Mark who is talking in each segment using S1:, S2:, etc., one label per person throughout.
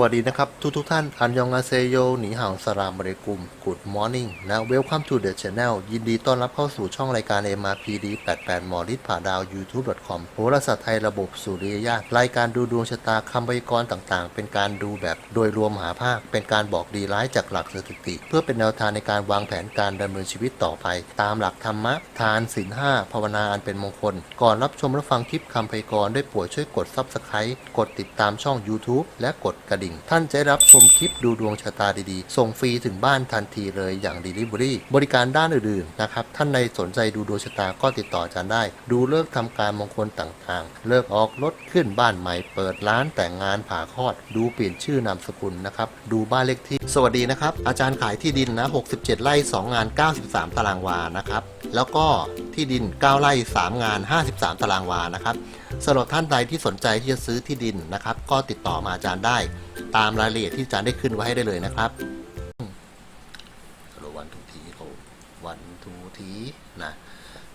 S1: วัสดีนะครับ ทุกทุกท่าน อันยองอาเซโยหนีห่าวสลามบริกุม Good Morning และ Welcome to the Channel ยินดีต้อนรับเข้าสู่ช่องรายการ MRPD 88 มอฤทธิ์ผ่าดาว YouTube.com โหราศาสตร์ไทยระบบสุริยญาตรายการดูดวงชะตาคำพยากรณ์ต่างๆ เป็นการดูแบบโดยรวมหาภาค เป็นการบอกดีร้ายจากหลักสถิติ เพื่อเป็นแนวทางในการวางแผนการดำเนินชีวิตต่อไป ตามหลักธรรมะ ทานศีลห้าภาวนาอันเป็นมงคล ก่อนรับชมรับฟังคลิปคำพยากรณ์ได้โปรดช่วยกด Subscribe กดติดตามช่อง YouTube และกดกระดิ่งท่านจะได้รับชมคลิปดูดวงชะตาดีๆ ส่งฟรีถึงบ้านทันทีเลยอย่าง Delivery บริการด้านอื่นๆนะครับ ท่านในสนใจดูดวงชะตาก็ติดต่ออาจารย์ได้ ดูเลิกษ์ทำการมงคลต่างๆ เลิกออกรถขึ้นบ้านใหม่ เปิดร้านแต่งงานผ่าคลอด ดูเปลี่ยนชื่อนามสกุลนะครับ ดูบ้านเลขที่ สวัสดีนะครับ อาจารย์ขายที่ดินนะ 67 ไร่ 2 งาน 93 ตารางวา นะครับ แล้วก็ที่ดิน 9 ไร่ 3 งาน 53 ตารางวา นะครับ สำหรับท่านใดที่สนใจที่จะซื้อที่ดินนะครับ ก็ติดต่อมาอาจารย์ได้ ตามรายละเอียดที่อาจารย์ได้ขึ้นไว้ให้ได้เลยนะครับวันทูทีโวันทูทีนะ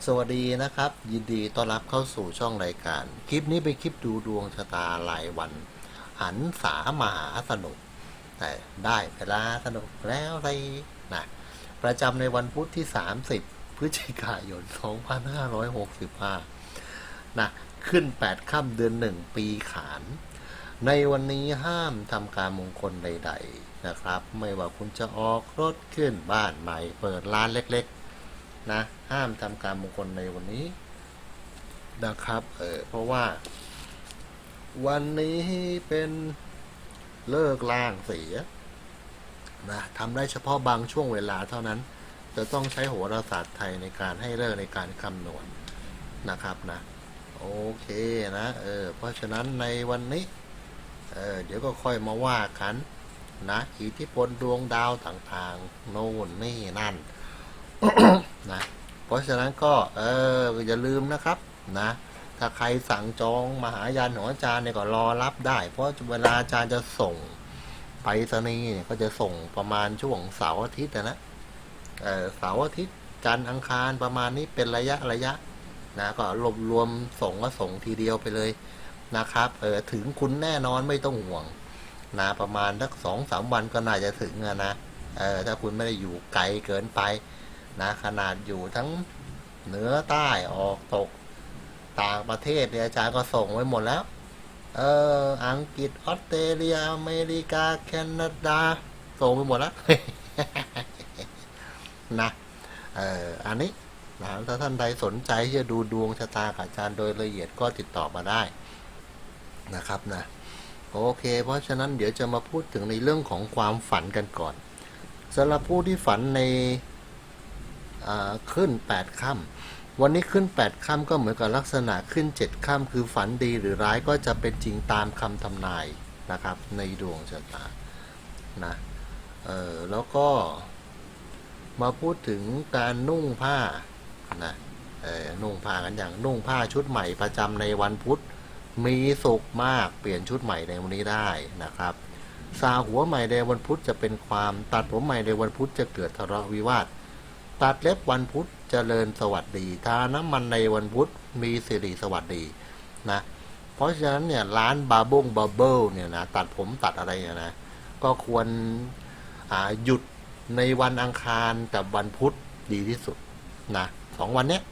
S1: สวัสดีนะครับ ยินดีต้อนรับเข้าสู่ช่องรายการ คลิปนี้เป็นคลิปดูดวงชะตารายวัน หันสามหาสนุก แต่ได้เวลาสนุกแล้วเลยนะประจำในวันพุธที่ 30 พฤศจิกายน 2565นะ ขึ้น8ค่ำเดือน1ปีขาน ในวันนี้ห้ามทำการมงคลใด ๆนะครับ ไม่ว่าคุณจะออกรถขึ้นบ้านใหม่ เปิดร้านเล็กๆ นะ ห้ามทำการมงคลในวันนี้นะครับ เออเพราะว่า วันนี้เป็นเลิกล่างเสียนะทำได้เฉพาะบางช่วงเวลาเท่านั้น จะต้องใช้โหราศาสตร์ไทยในการให้เลิกในการคำนวณนะครับนะ โอเคนะเออเพราะฉะนั้นในวันนี้เออเดี๋ยวก็ค่อยมาว่ากันนะอิทธิพลดวงดาวต่างๆ โน่นนี่นั่นนะเพราะฉะนั้นก็เอออย่าลืมนะครับนะถ้าใครสั่งจองมหายันของอาจารย์เนี่ยก็รอรับได้ เพราะเวลาอาจารย์จะส่งไปรษณีย์เนี่ยก็จะส่งประมาณช่วงเสาร์อาทิตย์นะนะเออเสาร์อาทิตย์จันทร์อังคารประมาณนี้เป็นระยะระยะ นะก็รวบรวมส่งก็ส่งทีเดียวไปเลยนะครับเออถึงคุณแน่นอนไม่ต้องห่วงนะประมาณสักสองสามวันก็น่าจะถึงนะเออถ้าคุณไม่ได้อยู่ไกลเกินไปนะขนาดอยู่ทั้งเหนือใต้ออกตกต่างประเทศเนี่ยอาจารย์ก็ส่งไว้หมดแล้ว เอออังกฤษออสเตรเลียอเมริกาแคนาดา ส่งไปหมดแล้วนะเอออันนี้ นะถ้าท่านใดสนใจที่จะดูดวงชะตากับอาจารย์โดยละเอียดก็ติดต่อมาได้นะครับนะโอเค เพราะฉะนั้นเดี๋ยวจะมาพูดถึงในเรื่องของความฝันกันก่อนสำหรับผู้ที่ฝันในขึ้นแปดค่ำวันนี้ขึ้นแปดค่ำก็เหมือนกับลักษณะขึ้นเจ็ดค่ำคือฝันดีหรือร้ายก็จะเป็นจริงตามคำทำนายนะครับ ในดวงชะตานะเออแล้วก็มาพูดถึงการนุ่งผ้า นะเออนุ่งผ้ากันอย่างนุ่งผ้าชุดใหม่ประจำในวันพุธ มีสุขมากเปลี่ยนชุดใหม่ในวันนี้ได้นะครับซาหัวใหม่ในวันพุธจะเป็นความตัดผมใหม่ในวันพุธจะเกิดทะเลาะวิวาทตัดเล็บวันพุธเจริญสวัสดีทาน้ำมันในวันพุธมีสิริสวัสดีนะเพราะฉะนั้นเนี่ยร้านบาบงบาเบิลเนี่ยนะตัดผมตัดอะไรเนี่ยนะก็ควรหยุดในวันอังคารกับวันพุธดีที่สุดนะ สองวันเนี้ย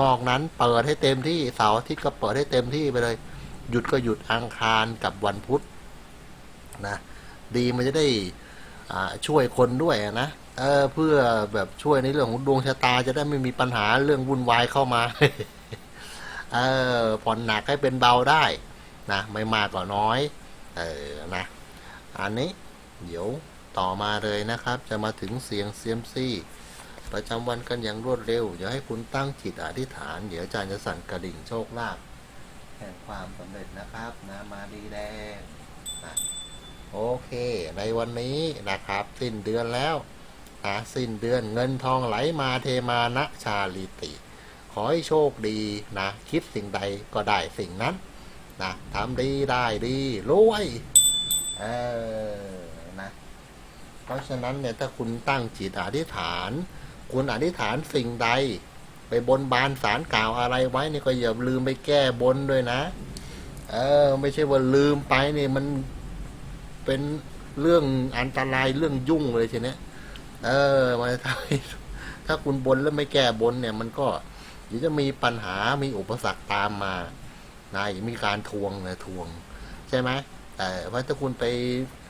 S1: นอกนั้นเปิดให้เต็มที่เสาร์อาทิตย์ก็เปิดให้เต็มที่ไปเลย หยุดก็หยุดอังคารกับวันพุธนะดีมันจะได้ช่วยคนด้วยนะเออเพื่อแบบช่วยในเรื่องของดวงชะตาจะได้ไม่มีปัญหาเรื่องวุ่นวายเข้ามาเออผ่อนหนักให้เป็นเบาได้นะไม่มากก็น้อยเออนะอันนี้เดี๋ยวต่อมาเลยนะครับ จะมาถึงเสียงเซียมซี่ ประจำวันกันอย่างรวดเร็วอย่าให้คุณตั้งจิตอธิษฐาน เดี๋ยวอาจารย์จะสั่นกระดิ่งโชคลาภแห่งความสำเร็จนะครับนะมาดีแดงนะโอเค ในวันนี้นะครับ สิ้นเดือนแล้วนะสิ้นเดือนเงินทองไหลมาเทมานะชาลิติ ขอให้โชคดีนะ คิดสิ่งใดก็ได้สิ่งนั้นนะทำดีได้ดีรวยเออนะ เพราะฉะนั้นเนี่ยถ้าคุณตั้งจิตอธิษฐาน คุณอธิษฐานสิ่งใด ไปบนบานสารกล่าวอะไรไว้นี่ก็อย่าลืมไปแก้บนด้วยนะ เออ ไม่ใช่ว่าลืมไปนี่มันเป็นเรื่องอันตรายเรื่องยุ่งเลยทีเนี้ยเออมันจะทำถ้าคุณบนแล้วไม่แก้บนเนี่ย มันก็เดี๋ยวจะมีปัญหามีอุปสรรคตามมานะอย่ามีการทวงนะทวง ใช่ไหมแต่ว่าถ้าคุณไป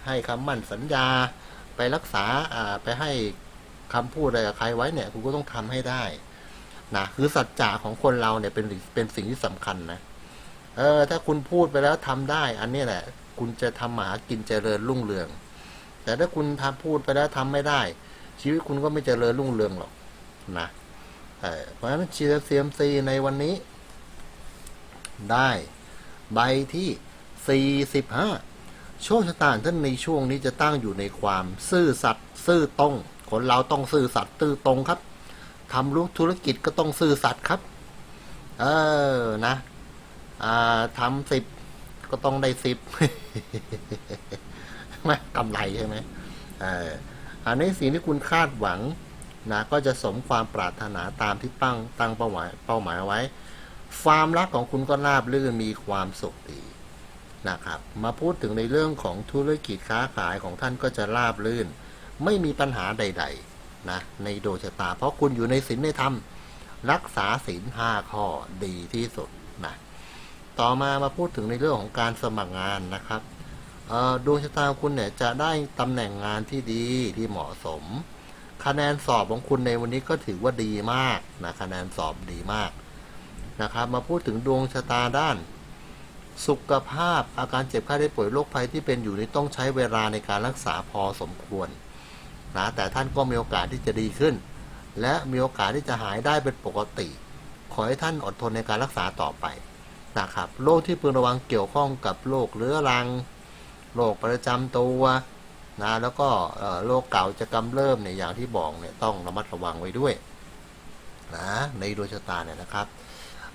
S1: ให้คำมั่นสัญญาไปรักษา อ่า ไปให้ คำพูดอะไรกับใครไว้เนี่ยคุณก็ต้องทำให้ได้นะคือสัจจะของคนเราเนี่ยเป็นเป็นสิ่งที่สำคัญนะเออ ถ้าคุณพูดไปแล้วทำได้ อันนี้แหละ คุณจะทำมาหากินเจริญรุ่งเรือง แต่ถ้าคุณทำพูดไปแล้วทำไม่ได้ ชีวิตคุณก็ไม่เจริญรุ่งเรืองหรอกนะเออเพราะฉะนั้นเชียร์เซียมซีในวันนี้ ได้ใบที่ 45โชคชะตาท่านในช่วงนี้จะตั้งอยู่ในความ ซื่อสัตย์ซื่อตรง คนเราต้องซื่อสัตย์ซื่อตรงครับทำรู้ธุรกิจก็ต้องซื่อสัตย์ครับ เออนะอ่าทำสิบก็ต้องได้สิบไม่กำไรใช่ไหมเอออันนี้สิ่งที่คุณคาดหวังนะก็จะสมความปรารถนาตามที่ตั้งตั้งเป้าหมายเป้าหมายไว้ ความรักของคุณก็ราบรื่นมีความสุขดีนะครับ มาพูดถึงในเรื่องของธุรกิจค้าขายของท่านก็จะราบรื่น ไม่มีปัญหาใด ๆ นะ ในโดวงชะตา เพราะคุณอยู่ในศีลในธรรม รักษาศีลห้าข้อดีที่สุดนะ ต่อมามาพูดถึงในเรื่องของการสมัครงานนะครับดวงชะตาของคุณเนี่ยจะได้ตำแหน่งงานที่ดีที่เหมาะสม คะแนนสอบของคุณในวันนี้ก็ถือว่าดีมากนะคะแนนสอบดีมากนะครับ มาพูดถึงดวงชะตาด้าน สุขภาพอาการเจ็บไข้ได้ป่วยโรคภัยที่เป็นอยู่นี้ต้องใช้เวลาในการรักษาพอสมควร นะแต่ท่านก็มีโอกาสที่จะดีขึ้น และมีโอกาสที่จะหายได้เป็นปกติ ขอให้ท่านอดทนในการรักษาต่อไปนะครับโรคที่พึงระวังเกี่ยวข้องกับโรคเรื้อรังโรคประจำตัวนะแล้วก็โรคเก่าจะกำเริบเนี่ยอย่างที่บอกเนี่ยต้องระมัดระวังไว้ด้วยนะในดวงชะตาเนี่ยนะครับ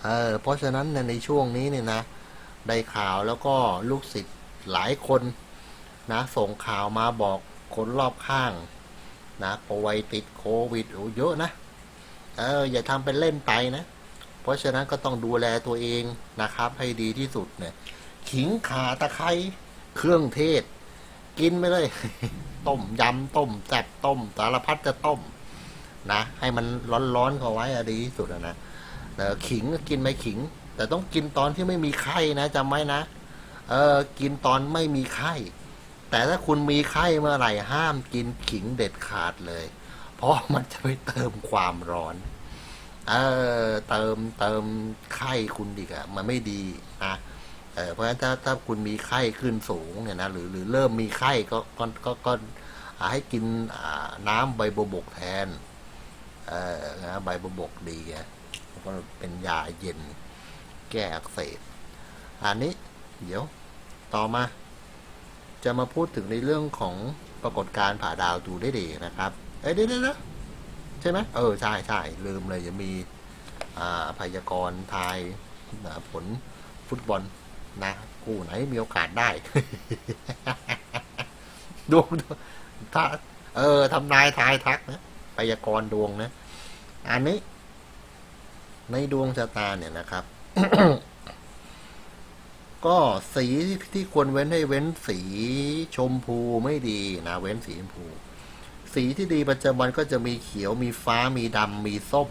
S1: เเพราะฉะนั้นในช่วงนี้เนี่ยนะได้ข่าวแล้วก็ลูกศิษย์หลายคนนะส่งข่าวมาบอกคนรอบข้าง นะป่วยติดโควิดโอ้เยอะนะ เออ อย่าทำเป็นเล่นไปนะ เพราะฉะนั้นก็ต้องดูแลตัวเองนะครับ ให้ดีที่สุดเนี่ย ขิงข่าตะไคร้เครื่องเทศ กินไม่เลย ต้มยำต้มแซ่บต้ม สารพัดจะต้ม นะ ให้มันร้อนๆเข้าไว้อะดีที่สุดอะนะเออขิงก็กินไหมขิง แต่ต้องกินตอนที่ไม่มีไข้นะจำไว้นะ เออ กินตอนไม่มีไข้ แต่ถ้าคุณมีไข้เมื่อไหร่ห้ามกินขิงเด็ดขาดเลย เพราะมันจะไปเติมความร้อน เออเติมเติมไข้คุณดีกอะมันไม่ดีนะเออเพราะฉะนั้นถ้าถ้าคุณมีไข้ขึ้นสูงเนี่ยนะหรือหรือเริ่มมีไข้ก็ก็ก็ก็ให้กินอ่าน้ำใบบัวบกแทน เออนะใบบัวบกดีไงก็เป็นยาเย็นแก้อักเสบอันนี้ เดี๋ยว ต่อมา จะมาพูดถึงในเรื่องของปรากฏการณ์ผ่าดาวดูได้ดีนะครับ เอ้ยเดี๋ยวเดี๋ยวใช่ไหมเออ ใช่ใช่ลืมเลยจะมีอ่าพยากรณ์ทายผลฟุตบอลนะคู่ไหนมีโอกาสได้ดวงถ้า เออทำนายทายทักนะพยากรณ์ดวงนะ อันนี้ ในดวงชะตาเนี่ยนะครับ ก็สีที่ควรเว้นให้เว้นสีชมพูไม่ดีนะเว้นสีชมพู สีที่ดีประจำวันก็จะมีเขียวมีฟ้ามีดำมีส้ม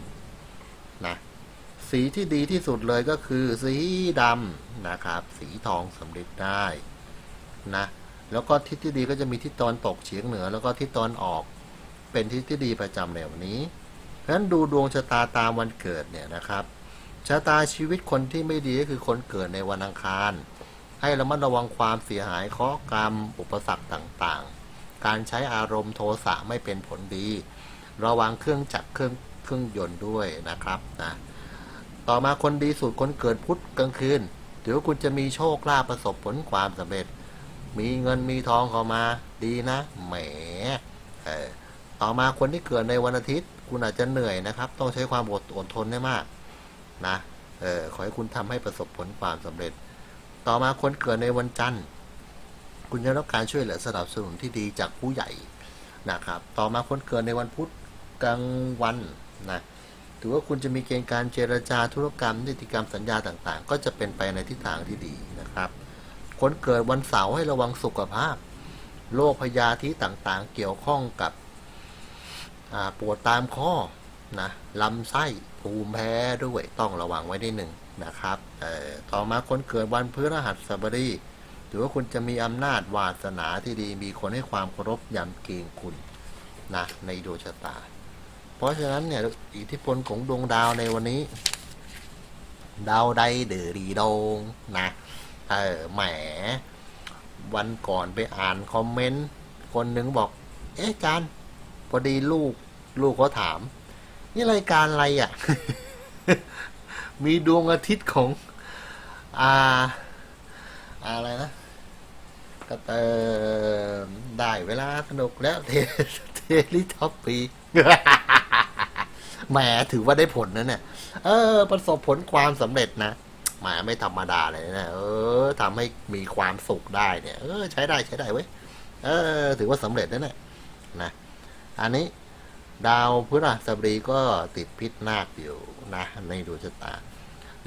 S1: นะสีที่ดีที่สุดเลยก็คือสีดำนะครับ สีทองสำเร็จได้นะแล้วก็ทิศที่ดีก็จะมีทิศตอนตกเฉียงเหนือ แล้วก็ทิศตอนออกเป็นทิศที่ดีประจำในวันนี้เพราะฉะนั้นดูดวงชะตาตามวันเกิดเนี่ยนะครับ ชะตาชีวิตคนที่ไม่ดีก็คือคนเกิดในวันอังคาร ให้ระมัดระวังความเสียหายเคราะห์กรรม อุปสรรคต่างๆ การใช้อารมณ์โทสะไม่เป็นผลดี ระวังเครื่องจักรเครื่องเครื่องยนต์ด้วยนะครับนะต่อมาคนดีสุดคนเกิดพุธกลางคืนถือว่าคุณจะมีโชคลาภประสบผลความสำเร็จ มีเงินมีทองเข้ามาดีนะแหมเออต่อมาคนที่เกิดในวันอาทิตย์ คุณอาจจะเหนื่อยนะครับ ต้องใช้ความอดทนให้มาก นะเออขอให้คุณทำให้ประสบผลความสำเร็จ ต่อมาคนเกิดในวันจันทร์ คุณจะรับการช่วยเหลือสนับสนุนที่ดีจากผู้ใหญ่นะครับ ต่อมาคนเกิดในวันพุธกลางวันนะถือว่าคุณจะมีเกณฑ์การเจรจาธุรกรรมนิติกรรมสัญญาต่างๆ ก็จะเป็นไปในทิศทางที่ดีนะครับ คนเกิดวันเสาร์ให้ระวังสุขภาพโรคพยาธิต่างๆ เกี่ยวข้องกับปวดตามข้อ นะลำไส้ภูมิแพ้ด้วยต้องระวังไว้ได้หนึ่งนะครับเอ่อต่อมาคนเกิดวันพฤหัสบดีถือว่าคุณจะมีอำนาจวาสนาที่ดีมีคนให้ความเคารพยำเกรงคุณนะในดวงชะตา เพราะฉะนั้นเนี่ยอิทธิพลของดวงดาวในวันนี้ ดาวใดเดอรีดงนะเออแหม วันก่อนไปอ่านคอมเมนต์ คนหนึ่งบอก เอ๊ะอาจารย์พอดีลูกลูกเขาถาม นี่รายการอะไรอะ มีดวงอาทิตย์ของ อ่า อะไรนะก็เติมได้เวลาสนุกแล้วเทเทลิท็อปปีแหมถือว่าได้ผลนะเนี่ย เออ ประสบผลความสำเร็จนะแหมไม่ธรรมดาเลยนะเออทำให้มีความสุขได้เนี่ย เออ ใช้ได้ใช้ได้เว้ย เออ ถือว่าสำเร็จแล้วเนี่ยนะ อันนี้ ดาวพฤหัสบดีก็ติดพิษนาคอยู่นะในดวงชะตา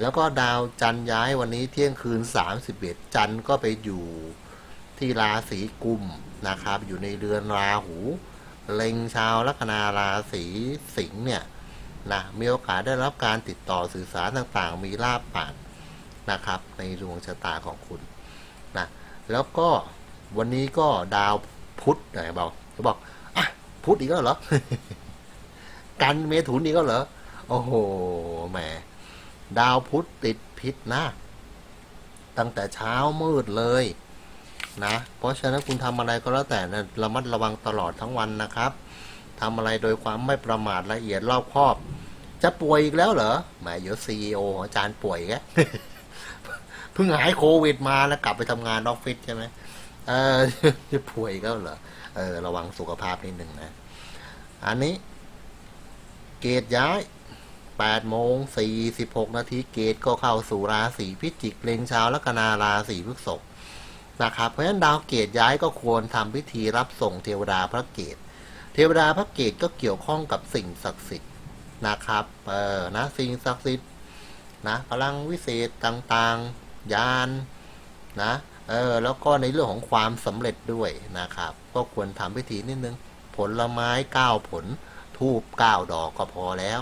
S1: แล้วก็ดาวจันทร์ย้ายวันนี้เที่ยงคืน 31 จันทร์ก็ไปอยู่ที่ราศีกุมนะครับ อยู่ในเรือนราหูเล็งชาวลัคนาราศีสิงห์เนี่ยนะมีโอกาสได้รับการติดต่อสื่อสารต่างๆ มีลาบปากนะครับ ในดวงชะตาของคุณนะแล้วก็วันนี้ก็ดาวพุธไหนบอกจะบอก พุธอีกแล้วเหรอ กันเมถุนอีกแล้วเหรอ โอ้โห แหม ดาวพุธติดพิษนะ ตั้งแต่เช้ามืดเลยนะ เพราะฉะนั้นคุณทำอะไรก็แล้วแต่นะระมัดระวังตลอดทั้งวันนะครับทำอะไรโดยความไม่ประมาทละเอียดรอบคอบ จะป่วยอีกแล้วเหรอแหมเดี๋ยวซีออาจารย์ป่วยแกเพิ่งหายโควิดมาแล้วกลับไปทำงานออฟฟิศใช่ไหม เออจะป่วยกแล้วเหรอเออ ระวังสุขภาพนิดหนึ่งนะ อันนี้ เกตย้าย8โมง46นาทีเกตก็เข้าสู่ราศีพิจิกเล็งชาวลัคนาราศีพฤษภนะครับ เพราะฉะนั้นดาวเกตย้ายก็ควรทำพิธีรับส่งเทวดาพระเกต เทวดาพระเกตก็เกี่ยวข้องกับสิ่งศักดิ์สิทธิ์นะครับ เออนะสิ่งศักดิ์สิทธิ์นะพลังวิเศษต่างๆ ยานนะ เออแล้วก็ในเรื่องของความสำเร็จด้วยนะครับ ก็ควรทำพิธีนิดนึง ผลไม้เก้าผลทูบเก้าดอกก็พอแล้ว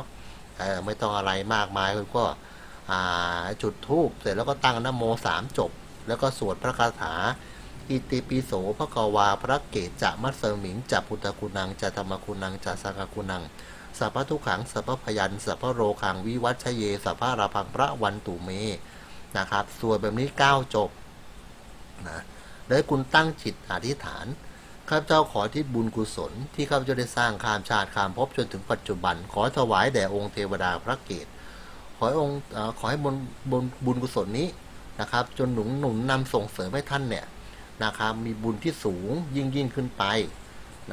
S1: เออไม่ต้องอะไรมากมายคุณก็จุดทูบเสร็จแล้วก็ตั้งนโมสามจบ แล้วก็สวดพระคาถา อิติปิโสพระกวา พระเกตจะมัสเสมิงจะพุทธคุณังจะธรรมคุณังจะสังฆคุณังสัพพทุขังสัพพพยันสัพพโรคังวิวัชเยสัพพราพังพระวันตุเมนะครับสวดแบบนี้เก้าจบ นะแล้วคุณตั้งจิตอธิษฐานข้าพเจ้าขอที่บุญกุศล ที่ข้าพเจ้าได้สร้างข้ามชาติข้ามภพจนถึงปัจจุบัน ขอถวายแด่องค์เทวดาพระเกตขอองค์ขอให้บุญบุญบุญกุศลนี้นะครับ จนหนุนหนุนนำส่งเสริมให้ท่านเนี่ยนะครับมีบุญที่สูงยิ่งยิ่งขึ้นไป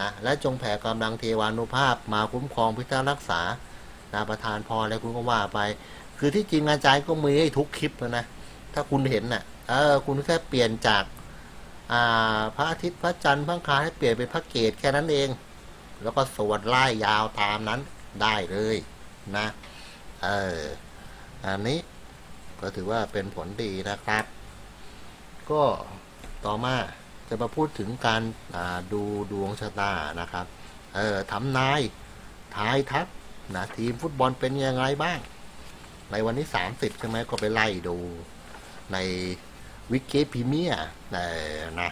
S1: นะและจงแผ่กำลังเทวานุภาพมาคุ้มครองพิทักษ์รักษานะประทานพรแล้วคุณก็ว่าไป คือที่จริงอาจารย์ก็มีให้ทุกคลิปแล้วนะ ถ้าคุณเห็นน่ะ เออคุณแค่เปลี่ยนจากอ่าพระอาทิตย์พระจันทร์พระคารให้เปลี่ยนเป็นพระเกตแค่นั้นเอง แล้วก็สวดไล่ยาวตามนั้นได้เลยนะเอออันนี้ก็ถือว่าเป็นผลดีนะครับ ก็ต่อมาจะมาพูดถึงการาดูดวงชะตานะครับ เออทำนายทายทักนะทีมฟุตบอลเป็นยังไงบ้าง ในวันที่สามสิบใช่ไหมก็ไปไล่ดูใน วิกิพีเมียเออนะ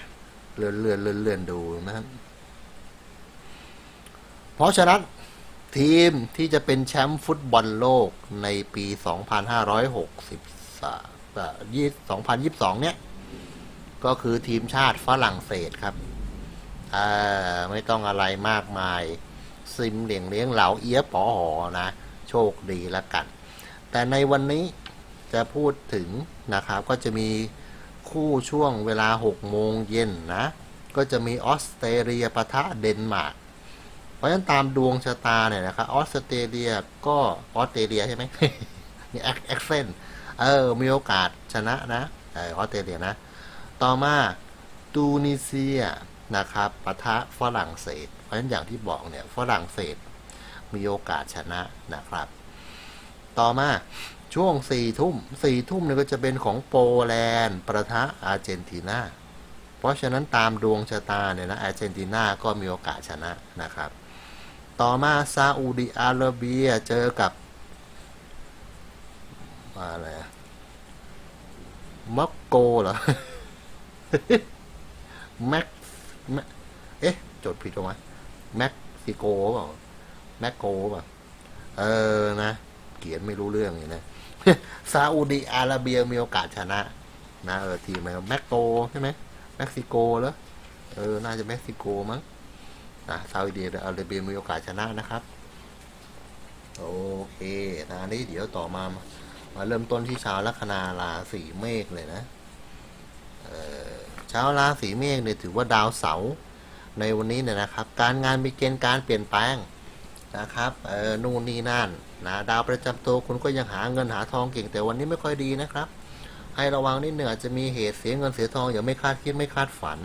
S1: เลื่อนเลื่อนเลื่อนเลื่อนดูนะครับเพราะฉะนั้นทีมที่จะเป็นแชมป์ฟุตบอลโลกในปี 2563อะยี่2022 เนี่ย ก็คือทีมชาติฝรั่งเศสครับไม่ต้องอะไรมากมาย ซิมเหลียงเลี้ยงเหลาเอียปอหอนะ โชคดีละกัน แต่ในวันนี้จะพูดถึงนะครับ ก็จะมี คู่ช่วงเวลา 6 โมงเย็นนะ ก็จะมีออสเตรเลียปะทะเดนมาร์กเพราะฉะนั้นตามดวงชะตาเนี่ยนะครับออสเตรเลียก็ออสเตรเลียใช่ไหมมีแอคเซนต์เออ มีโอกาสชนะนะออออสเตรเลียนะ ต่อมาตูนิเซียนะครับปะทะฝรั่งเศส เพราะฉะนั้นอย่างที่บอกเนี่ยฝรั่งเศสมีโอกาสชนะนะครับ ต่อมา ช่วงสี่ทุ่มสี่ทุ่มเนี่ยก็จะเป็นของโปแลนด์ประทะอาร์เจนตินา เพราะฉะนั้นตามดวงชะตาเนี่ยนะอาร์เจนตินาก็มีโอกาสชนะนะครับ ต่อมาซาอุดิอาระเบียเจอกับอะไรม็อกโกเหรอแม็กแม็กเอ๊ะ จดผิดตรงไหมแม็กซิโกเปล่าแม็กโกเปล่าเออนะเขียนไม่รู้เรื่องเลยนะ ซาอุดิอาระเบียมีโอกาสชนะ นะเออทีมแม็กโกใช่ไหมเม็กซิโกเหรอเออ น่าจะเม็กซิโกมั้งนะซาอุดิอาระเบียมีโอกาสชนะนะครับโอเคนะนี่เดี๋ยวต่อมามาเริ่มต้นที่ชาวลัคนาราศีเมษเลยนะเออชาวราศีเมษเนี่ยถือว่าดาวเสาร์ในวันนี้เนี่ยนะครับ การงานมีเกณฑ์การเปลี่ยนแปลง นะครับเออนู่นนี่นั่นนะดาวประจำตัวคุณก็ยังหาเงินหาทองเก่งแต่วันนี้ไม่ค่อยดีนะครับ ให้ระวังนิดหนึ่งอาจจะมีเหตุเสียเงินเสียทองอย่างไม่คาดคิดไม่คาดฝัน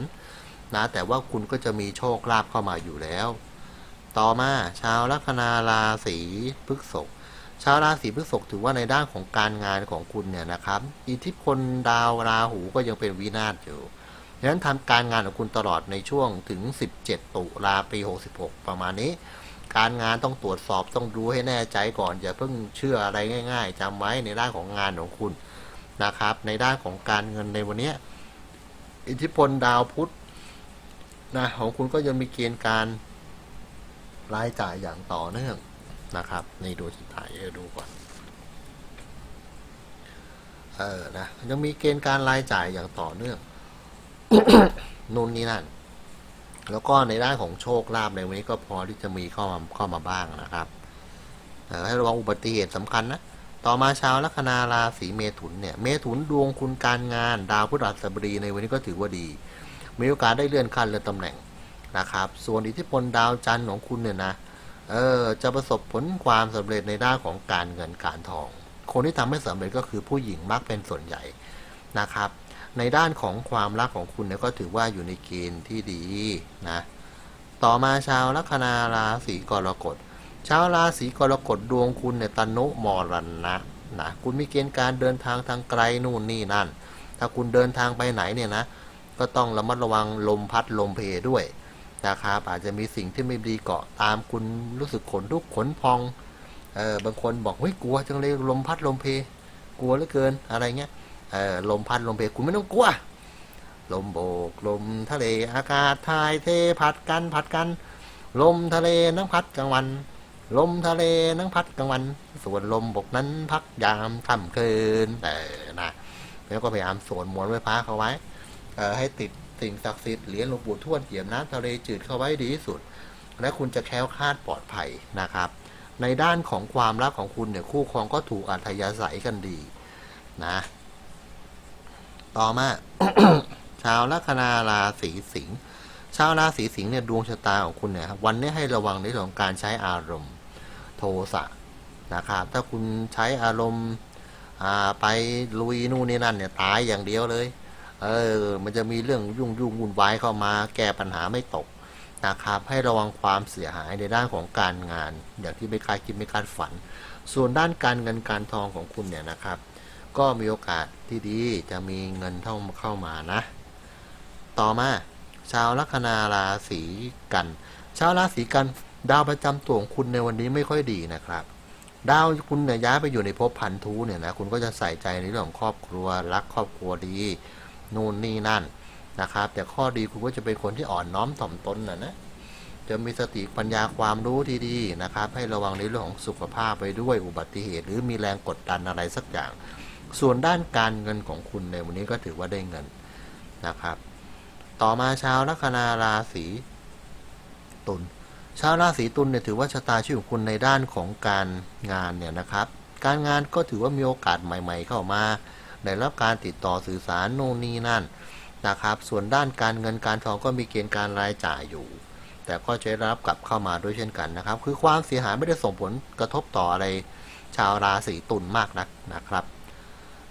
S1: นะแต่ว่าคุณก็จะมีโชคลาภเข้ามาอยู่แล้ว ต่อมาชาวลัคนาราศีพฤษภชาวราศีพฤษภถือว่าในด้านของการงานของคุณเนี่ยนะครับ อิทธิพลดาวราหูก็ยังเป็นวินาศอยู่ดังนั้นทำการงานของคุณตลอดในช่วงถึง 17 ตุลาปี 66 ประมาณนี้ การงานต้องตรวจสอบต้องดูให้แน่ใจก่อน อย่าเพิ่งเชื่ออะไรง่าย ๆจำไว้ในด้านของงานของคุณนะครับ ในด้านของการเงินในวันนี้อิทธิพลดาวพุธนะของคุณก็ยังมีเกณฑ์การรายจ่ายอย่างต่อเนื่องนะครับ ในี่ดูสุดท้ายเออดูก่อนเออนะยังมีเกณฑ์การรายจ่ายอย่างต่อเนื่องนู่นนี่นั่น แล้วก็ในด้านของโชคลาภในวันนี้ก็พอที่จะมีเข้ามาเข้ามาบ้างนะครับเออให้ระวังอุบัติเหตุสำคัญนะ ต่อมาชาวลัคนาราศีเมถุนเนี่ย เมถุนดวงคุณการงาน ดาวพฤหัสบดีในวันนี้ก็ถือว่าดี มีโอกาสได้เลื่อนขั้นเลื่อนตำแหน่งนะครับ ส่วนอิทธิพลดาวจันทร์ของคุณเนี่ยนะ เออจะประสบผลความสำเร็จในด้านของการเงินการทอง คนที่ทำให้สำเร็จก็คือผู้หญิงมักเป็นส่วนใหญ่นะครับ ในด้านของความรักของคุณเนี่ยก็ถือว่าอยู่ในเกณฑ์ที่ดีนะ ต่อมาชาวลัคนาราศีกรกฎ ชาวราศีกรกฎดวงคุณเนี่ยตนุมรณะนะคุณมีเกณฑ์การเดินทางทางไกลนู่นนี่นั่น ถ้าคุณเดินทางไปไหนเนี่ยนะ ก็ต้องระมัดระวังลมพัดลมเพด้วยนะครับอาจจะมีสิ่งที่ไม่ดีเกาะตามคุณรู้สึกขนลุกขนพองเออบางคนบอกเฮ้ยกลัวจังเลยลมพัดลมเพ กลัวเหลือเกินอะไรเงี้ย เออลมพัดลมเพคุณไม่ต้องกลัว ลมโบก ลมทะเลอากาศทายเทพัดกันพัดกัน ลมทะเลนังพัดกลางวัน ลมทะเลนังพัดกลางวัน ส่วนลมบกนั้นพักยามค่ำคืนแต่นะแล้วก็พยายามสวดมนต์ไว้พาเขาไว้เออให้ติดสิ่งศักดิ์สิทธิ์เหรียญหลวงปู่ทวดเหยียบน้ำทะเลจืดเข้าไว้ดีที่สุด และคุณจะแคล้วคลาดปลอดภัยนะครับ ในด้านของความรักของคุณเนี่ยคู่ครองก็ถูกอัธยาศัยกันดีนะ ต่อมา ชาวลัคนาราศีสิงห์ชาวราศีสิงห์เนี่ยดวงชะตาของคุณเนี่ยครับวันนี้ให้ระวังในเรื่องของการใช้อารมณ์โทสะนะครับถ้าคุณใช้อารมณ์อ่าไปลุยนู่นนี่นั่นเนี่ยตายอย่างเดียวเลย เออ มันจะมีเรื่องยุ่งยุ่งวุ่นวายเข้ามา แก้ปัญหาไม่ตกนะครับ ให้ระวังความเสียหายในด้านของการงาน อย่างที่ไม่คาดคิดไม่คาดฝัน ส่วนด้านการเงินการทองของคุณเนี่ยนะครับ ก็มีโอกาสที่ดีจะมีเงินเข้าเข้ามานะ ต่อมาชาวลัคนาราศีกัน ชาวราศีกันดาวประจำตัวของคุณในวันนี้ไม่ค่อยดีนะครับ ดาวคุณเนี่ยย้ายไปอยู่ในภพพันธุเนี่ยนะคุณก็จะใส่ใจในเรื่องของครอบครัวรักครอบครัวดีนู่นนี่นั่นนะครับ แต่ข้อดีคุณก็จะเป็นคนที่อ่อนน้อมถ่อมตนนะนะจะมีสติปัญญาความรู้ที่ดีนะครับ ให้ระวังในเรื่องของสุขภาพไปด้วยอุบัติเหตุ หรือมีแรงกดดันอะไรสักอย่าง ส่วนด้านการเงินของคุณในวันนี้ก็ถือว่าได้เงินนะครับ ต่อมาชาวลัคนาราศีตุลชาวราศีตุลเนี่ยถือว่าชะตาชีวิตของคุณในด้านของการงานเนี่ยนะครับ การงานก็ถือว่ามีโอกาสใหม่ ๆ เข้ามาได้รับการติดต่อสื่อสารโน่นนี่นั่นนะครับ ส่วนด้านการเงินการทองก็มีเกณฑ์การรายจ่ายอยู่ แต่ก็จะได้รับกลับเข้ามาด้วยเช่นกันนะครับ คือความเสียหายไม่ได้ส่งผลกระทบต่ออะไร ชาวราศีตุลมากนักนะครับ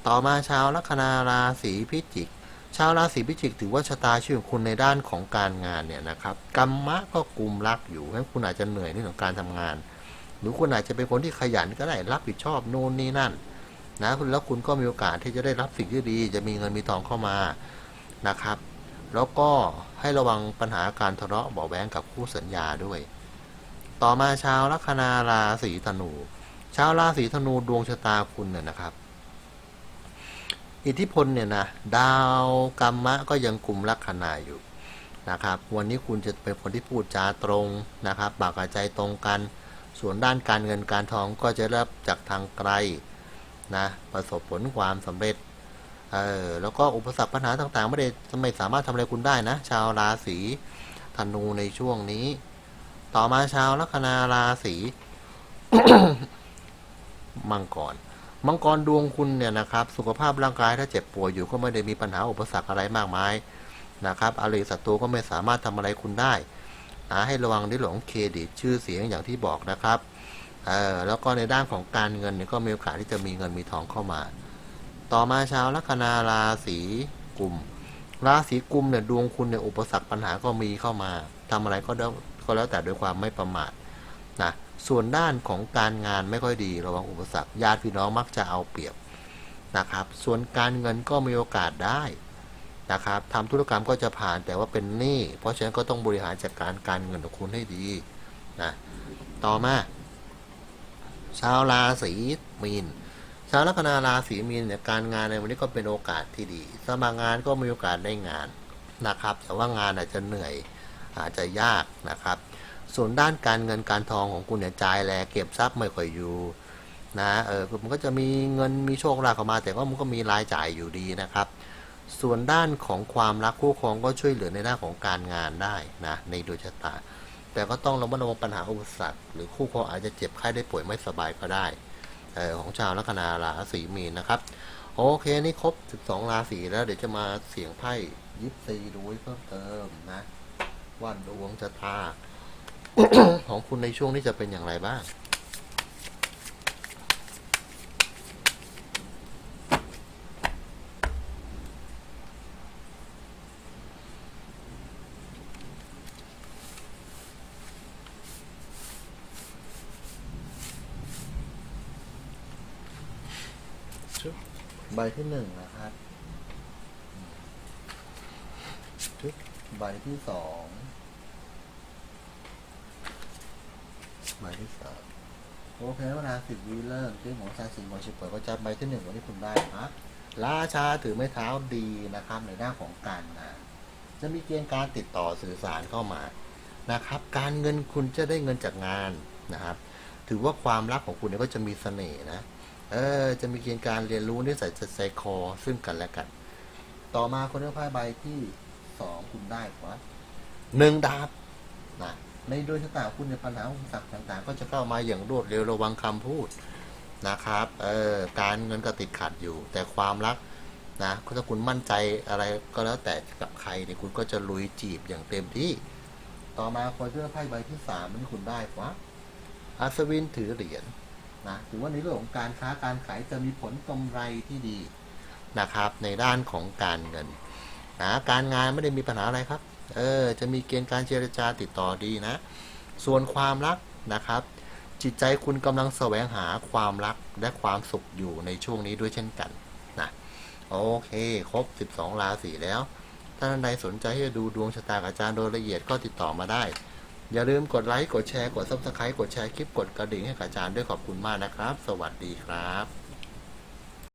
S1: ต่อมาชาวลัคนาราศีพิจิก ชาวราศีพิจิก ถือว่าชะตาชีวิตของคุณในด้านของการงานเนี่ยนะครับกรรมะก็กลุ่มรักอยู่งั้นคุณอาจจะเหนื่อยในเรื่องของการทำงาน หรือคุณอาจจะเป็นคนที่ขยันก็ได้รับผิดชอบโน่นนี่นั่นนะแล้วคุณก็มีโอกาสที่จะได้รับสิ่งที่ดี จะมีเงินมีทองเข้ามานะครับ แล้วก็ให้ระวังปัญหาการทะเลาะเบาแวงกับคู่สัญญาด้วย ต่อมาชาวลัคนาราศีธนู ชาวราศีธนูดวงชะตาคุณเนี่ยนะครับ อิทธิพลเนี่ยนะดาวกรรมะก็ยังกลุ่มลัคนาอยู่นะครับ วันนี้คุณจะเป็นคนที่พูดจาตรงนะครับปากกับใจตรงกัน ส่วนด้านการเงินการทองก็จะรับจากทางไกลนะประสบผลความสำเร็จเออแล้วก็อุปสรรคปัญหาต่างๆ ไม่ได้ไม่สามารถทำอะไรคุณได้นะ ชาวราศีธนูในช่วงนี้ ต่อมาชาวลัคนาราศีมังกร มังกรดวงคุณเนี่ยนะครับ สุขภาพร่างกายถ้าเจ็บป่วยอยู่ก็ไม่ได้มีปัญหาอุปสรรคอะไรมากมายนะครับอริศัตรูก็ไม่สามารถทำอะไรคุณได้นะให้ระวังในเรื่องของเครดิตชื่อเสียงอย่างที่บอกนะครับเออแล้วก็ในด้านของการเงินเนี่ยก็มีโอกาสที่จะมีเงินมีทองเข้ามา ต่อมาชาวลัคนาราศีกุมราศีกุมเนี่ยดวงคุณเนี่ยอุปสรรคปัญหาก็มีเข้ามาทำอะไรก็แล้วก็แล้วแต่ด้วยความไม่ประมาทนะ ส่วนด้านของการงานไม่ค่อยดีระวังอุปสรรคญาติพี่น้องมักจะเอาเปรียบนะครับ ส่วนการเงินก็มีโอกาสได้นะครับทำธุรกรรมก็จะผ่านแต่ว่าเป็นหนี้เพราะฉะนั้นก็ต้องบริหารจัดการการเงินของคุณให้ดีนะต่อมาชาวราศีมีนชาวลัคนาราศีมีนเนี่ยการงานในวันนี้ก็เป็นโอกาสที่ดีสมัครงานก็มีโอกาสได้งานนะครับ แต่ว่างานอาจจะเหนื่อยอาจจะยากนะครับ ส่วนด้านการเงินการทองของคุณเนี่ยจ่ายแลเก็บทรัพย์ไม่ค่อยอยู่นะเออมันก็จะมีเงินมีโชคลาภเข้ามา แต่ว่ามันก็มีรายจ่ายอยู่ดีนะครับ ส่วนด้านของความรักคู่ครองก็ช่วยเหลือในด้านของการงานได้นะในดวงชะตา แต่ก็ต้องระมัดระวังปัญหาอุปสรรคหรือคู่ครองอาจจะเจ็บไข้ได้ป่วยไม่สบายก็ได้เออของชาวลัคนาราศีมีนนะครับ โอเคนี่ครบ 12 ราศีแล้วเดี๋ยวจะมาเสียงไพ่ยิปซีดูเพิ่มเติมนะว่าดวงชะตา ของคุณในช่วงนี้จะเป็นอย่างไรบ้าง ใบที่หนึ่งนะครับชุดใบที่สอง ใบที่สามโอเคเวลาสิบวิเริ่มชื่อของชาสิงห์ขอชิเปิดก็จะใบที่หนึ่งวันที่คุณได้ครับราชาถือไม้เท้าดีนะครับในด้านของการงานจะมีเกณฑ์การติดต่อสื่อสารเข้ามานะครับ การเงินคุณจะได้เงินจากงานนะครับ ถือว่าความรักของคุณเนี่ยก็จะมีเสน่ห์นะเออจะมีเกณฑ์การเรียนรู้นิสัยใจคอซึ่งกันและกัน ต่อมาคนเลือกไพ่ใบที่สองคุณได้ครับหนึ่งดาบนะ ในโดยชะตาคุณในยปัญหาอุปสรรคต่างๆ ก็จะเข้ามาอย่างรวดเร็วระวังคำพูดนะครับ เออการเงินก็ติดขัดอยู่ แต่ความรักนะถ้าคุณมั่นใจอะไรก็แล้วแต่กับใครเนี่ยคุณก็จะลุยจีบอย่างเต็มที่ ต่อมาคนเลือกไพ่ใบที่สามที่คุณได้ครับอัศวินถือเหรียญนะถือว่าในเรื่องของการค้าการขายจะมีผลกำไรที่ดีนะครับ ในด้านของการเงินนะการงานไม่ได้มีปัญหาอะไรครับ เออจะมีเกณฑ์การเจรจาติดต่อดีนะ ส่วนความรักนะครับ จิตใจคุณกำลังแสวงหาความรักและความสุขอยู่ในช่วงนี้ด้วยเช่นกันนะโอเค ครบ 12 ราศีแล้ว ถ้าท่านใดสนใจที่จะดูดวงชะตากับอาจารย์โดยละเอียดก็ติดต่อมาได้ อย่าลืมกดไลค์ กดแชร์ กด subscribe กดแชร์คลิป กดกระดิ่งให้กับอาจารย์ด้วยขอบคุณมากนะครับ สวัสดีครับ